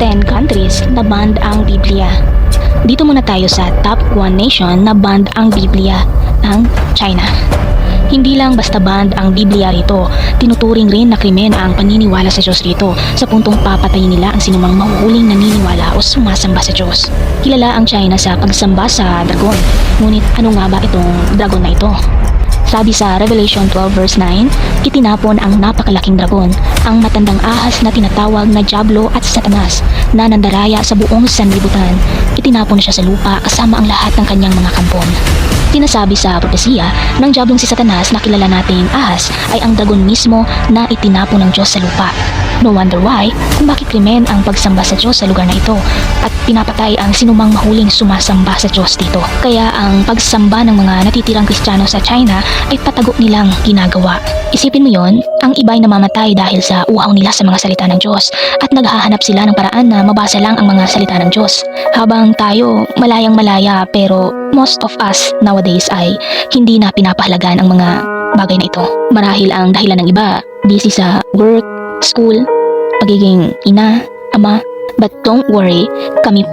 10 countries na banned ang Biblia. Dito muna tayo sa top 1 nation na banned ang Biblia, ang China. Hindi lang basta banned ang Biblia rito, tinuturing rin na krimen ang paniniwala sa Diyos rito sa puntong papatayin nila ang sinumang mahuhuling naniniwala o sumasamba sa Diyos. Kilala ang China sa pagsamba sa dragon. Ngunit ano nga ba itong dragon na ito? Sabi sa Revelation 12 verse 9, itinapon ang napakalaking dragon, ang matandang ahas na tinatawag na Diablo at Satanas, na nandaraya sa buong sanlibutan. Itinapon siya sa lupa kasama ang lahat ng kanyang mga kampon. Sinasabi sa propesiya ng Diablong si Satanas na kilala nating ahas ay ang dragon mismo na itinapon ng Diyos sa lupa. No wonder why kung bakit krimen ang pagsamba sa Diyos sa lugar na ito at pinapatay ang sinumang mahuling sumasamba sa Diyos dito. Kaya ang pagsamba ng mga natitirang Kristiyano sa China ay patago nilang ginagawa. Isipin mo yon, ang iba ay namamatay dahil sa uhaw nila sa mga salita ng Diyos at naghahanap sila ng paraan na mabasa lang ang mga salita ng Diyos. Habang tayo malayang malaya pero most of us nowadays ay hindi na pinapahalagan ang mga bagay na ito. Marahil ang dahilan ng iba, busy sa work, school, pagiging ina, ama, but don't worry, kami